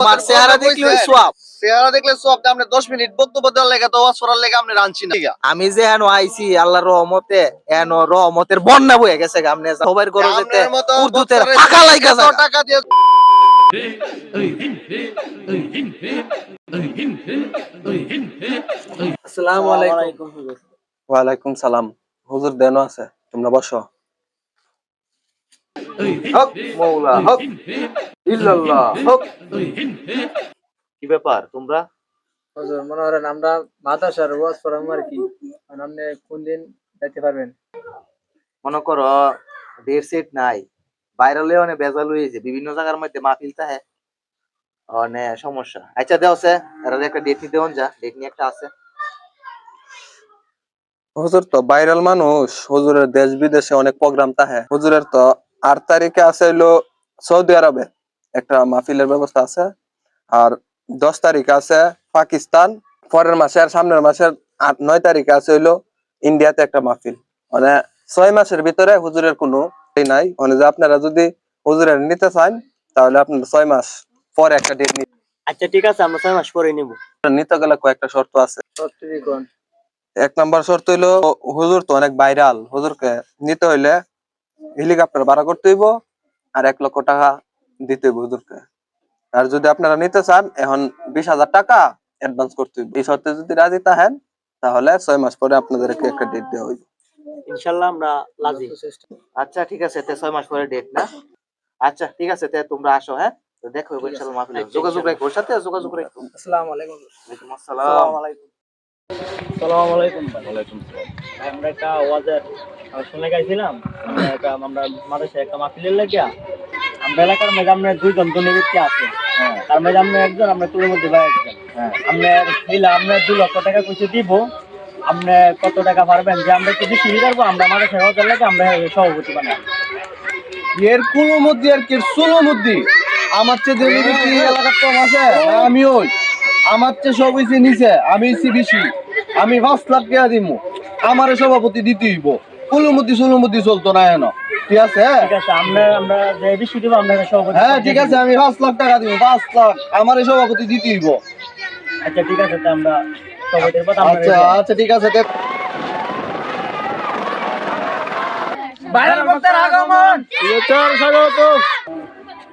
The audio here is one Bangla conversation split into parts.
আমার চেহারা দেখলে সোয়াব। চেহারা দেখলে সব আপনি দশ মিনিট বক্তব্য দেওয়ার লেগে তো ওয়াজ লেগে আপনি রাঁধছি না। আমি যে হেন আইছি আল্লাহর রহমতে এন রহমতের বন্যা বয়ে গেছে যেতে উর্দুতে যায় টাকা দিয়ে আসসালামু আলাইকুম। ওয়ালাইকুম সালাম। হুজুর দেন আছে তোমরা বসো। হক মৌলা হক। ইল্লাল্লাহ। কি ব্যাপার তোমরা? হুজুর মনে করেন আমরা মাদ্রাসার ওয়াজ আর কি। আপনি কোন দিন যাইতে পারবেন? মনে করো ডেট সেট নাই। ভাইরালে অনেক বেজাল হয়েছে বিভিন্ন জায়গার মধ্যে মাহফিল থাকে। অনেক সমস্যা। আচ্ছা দেওয়া আছে এর একটা ডেট নিতে যা ডেট নিয়ে একটা আছে। হুজুর তো ভাইরাল মানুষ হুজুরের দেশ বিদেশে অনেক প্রোগ্রাম তাহে হুজুরের তো আট তারিখে আছে হইল সৌদি আরবে। একটা মাহফিলের ব্যবস্থা আছে। আর দশ তারিখ আছে পাকিস্তান পরের মাসে আর সামনের মাসের আট নয় তারিখ আছে হইল ইন্ডিয়াতে একটা মাহফিল। মানে ছয় মাসের ভিতরে হুজুরের কোনো নাই। মানে যে আপনারা যদি হুজুরের নিতে চান তাহলে আপনার ছয় মাস পরে একটা ডেট নিতে আচ্ছা ঠিক আছে আমরা ছয় মাস পরে নিব। নিতে গেলে কয়েকটা শর্ত আছে। এক নাম্বার শর্ত হইল হুজুর তো অনেক ভাইরাল। হুজুরকে নিতে হইলে হেলিকপ্টার ভাড়া করতে হইব। আর এক লক্ষ টাকা দিতে হুজুরকে আর যদি আপনারা নিতে চান এখন বিশ হাজার টাকা অ্যাডভান্স করতে হইব। এই শর্তে যদি রাজি থাকেন তাহলে ছয় মাস পরে আপনাদেরকে একটা ডেট দেওয়া হইব। ইনশাআল্লাহ আমরা লাজি আচ্ছা ঠিক আছে তে ছয় মাস পরে ডেট না? আচ্ছা ঠিক আছে তে তোমরা আসো হ্যাঁ? তো দেখো এবার ইনশাআল্লাহ মাহফিলে যোগাযোগ রাখো ওর সাথে যোগাযোগ রাখো। আসসালামু আলাইকুম। ওয়ালাইকুম আসসালাম। আলাইকুম। আসসালামু আলাইকুম। ওয়ালাইকুম আমরা একটা ওয়াজের শুনে গেছিলাম আমরা একটা আমরা মাদ্রাসায় একটা মাহফিলের লাগিয়া আমরা এলাকার মধ্যে আমরা দুইজন ধনী ব্যক্তি আছে তার মধ্যে আমরা একজন, আমরা তুলে মধ্যে ভাই একজন আমরা মিলে আমরা দু লক্ষ টাকা কিছু দিব। আপনি কত টাকা পারবেন? যে আমরা বেশি নিয়ে যাব আমরা মাদ্রাসায় ওয়াজের লাগে, আমরা সভাপতি বানাই। এর কোনো মধ্যে আর কি ষোলো মধ্যে আমার চেয়ে দেবী ব্যক্তি এলাকার কম আছে? আমি ওই। আমার চেয়ে সব হইছে নিচে, আমি হইছি বেশি। আমি পাঁচ লাখ টাকা দিব আমার সভাপতি দিতে হইব কুলুমতি সুলুমতি চলতো না এন ঠিক আছে? ঠিক আছে আমরা আমরা যে বেশি দিব আমরা সভাপতি হ্যাঁ ঠিক আছে আমি পাঁচ লাখ টাকা দিব পাঁচ লাখ। আমার সভাপতি দিতে আচ্ছা ঠিক আছে আমরা আচ্ছা আচ্ছা ঠিক আছে ভাইরাল ভক্তের আগমন! স্বাগত।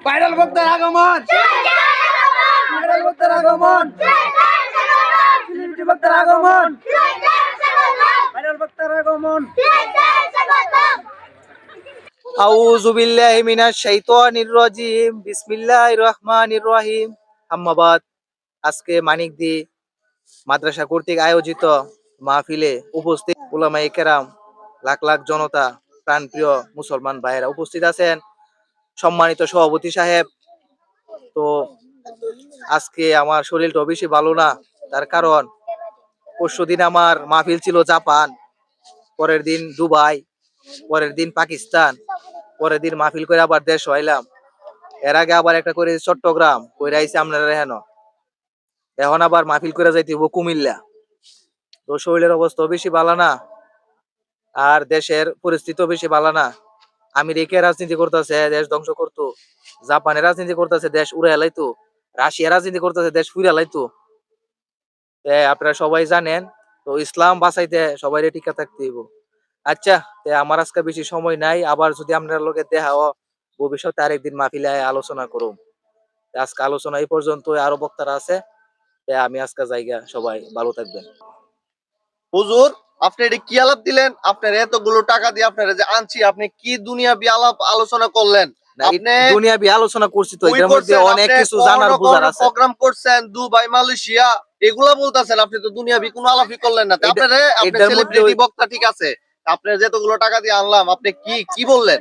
ভাইরাল ভক্তের আগমন! ভাইরাল ভক্তের আগমন! ভক্তের আগমন! ভক্তের আগমন আউযু বিল্লাহি মিনাশ শাইতানির রাজিম। বিসমিল্লাহির রহমানির রহিম। আম্মাবাদ আজকে মানিকদি মাদ্রাসা কর্তৃক আয়োজিত মাহফিলে উপস্থিত উলামায়ে কেরাম, লাখ লাখ জনতা, প্রাণপ্রিয় মুসলমান ভাইয়েরা উপস্থিত আছেন। সম্মানিত সভাপতি সাহেব, তো আজকে আমার শরীরটা বেশি ভালো না, তার কারণ পরশুদিন আমার মাহফিল ছিল জাপান। পরের দিন দুবাই, পরের দিন পাকিস্তান, পরের দিন মাহফিল করে আবার দেশ হইলাম। এর আগে আবার একটা করে চট্টগ্রাম কইরা আইছে আপনারা হেন। এখন আবার মাহফিল করে যাইতে হইব কুমিল্লা। তো শরীরের অবস্থা বেশি ভালো না, আর দেশের পরিস্থিতিও বেশি ভালো না। আমেরিকা রাজনীতি করতেছে, দেশ ধ্বংস করতো। জাপানের রাজনীতি করতেছে, দেশ উড়ে এলাইতো রাশিয়া রাজনীতি করতেছে, দেশ ফুরে এলাইতো তে আপনারা সবাই জানেন তো ইসলাম বাঁচাইতে সবাই টিকা থাকতে হইব। আচ্ছা তে আমার আজকে বেশি সময় নাই, আবার যদি আপনার লোকে দেখা ভবিষ্যতে আরেকদিন মাহফিলে আলোচনা করুম। তে আজকে আলোচনা এই পর্যন্ত আরও বক্তারা আছে আমি আজকে জায়গা সবাই ভালো থাকবেন। হুজুর আপনি এটা কি আলাপ দিলেন? আপনার এতগুলো টাকা দিয়ে আপনারা যে আনছি, আপনি কি দুনিয়া বি আলাপ আলোচনা করলেন? আপনি- আলোচনা করছি তো ওই মধ্যে অনেক কিছু জানার আছে। প্রোগ্রাম করছেন দুবাই মালয়েশিয়া এগুলা বলতেছেন আপনি তো দুনিয়া বি কোনো করলেন না। আপনি এটার মধ্যে সেলিব্রিটি বক্তা ঠিক আছে আপনার যেতগুলো টাকা দিয়ে আনলাম আপনি কি কি বললেন?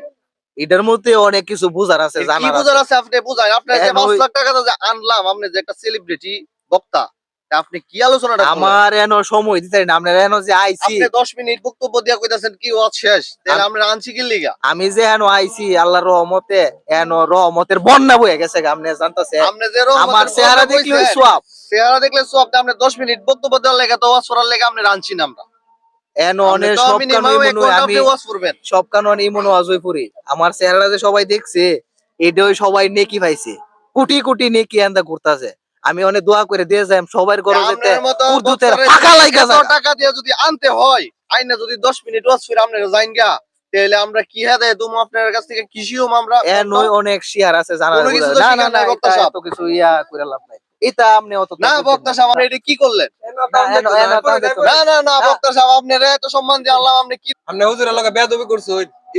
এটার মধ্যে অনেক কিছু বুঝার আছে কি জানার বুঝার আছে। আপনি বুঝান আপনার যে এখন লাখ টাকা যে আনলাম আপনি যে একটা সেলিব্রিটি বক্তা আপনি কি আলোচনাটা আমার এন সময় দিতে না আপনার এন যে আইছি। আপনি দশ মিনিট বক্তব্য দিয়া কইতাছেন কি ওয়াজ শেষ? তাহলে আমরা আনছি কি লিগা? আমি যে এন আইছি আল্লাহর রহমতে এন রহমতের বন্যা বয়ে গেছে আপনি জানতাছে আপনি যে আমার চেহারা দেখলে সোয়াব চেহারা দেখলে সব আপনি দশ মিনিট বক্তব্য দেওয়ার লেগে তো ওয়াজ করার লেগে আপনি আনছি না আমরা। এন তো সব ঘণ্টা আমি ওয়াজ করবেন। সব কানুন ইমন ওয়াজই পড়ি। আমার চেহারা যে সবাই দেখছে এটাই সবাই নেকি পাইছে। কোটি কোটি নিয়ে কি আন্দা ঘুরতাছে। আমি অনেক দোয়া করে দিয়ে যাই সবার ঘরে যেতে উর্দুতে যায়। টাকা দিয়ে যদি আনতে হয় আইনা যদি দশ মিনিট ওয়াজ ফিরে আপনারা যাইন গা তাহলে আমরা কি হাতে তুমি আপনার কাছ থেকে কৃষিও আমরা? এ নই অনেক শেয়ার আছে জানা না না না এটা সাহেব। এত কিছু ইয়া করে লাভ নাই। এটা আপনি অত না বক্তা সাহেব আপনি এটা কি করলেন? না, দাম না না না না। বক্তা সাহেব আপনারা এত সম্মান দিয়ে আনলাম আপনি কি আপনি হুজুরের লগে বেয়াদবি করছ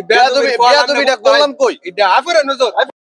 বিয়াদবি বিয়াদবিটা করলাম কই? এটা আফরে নজর।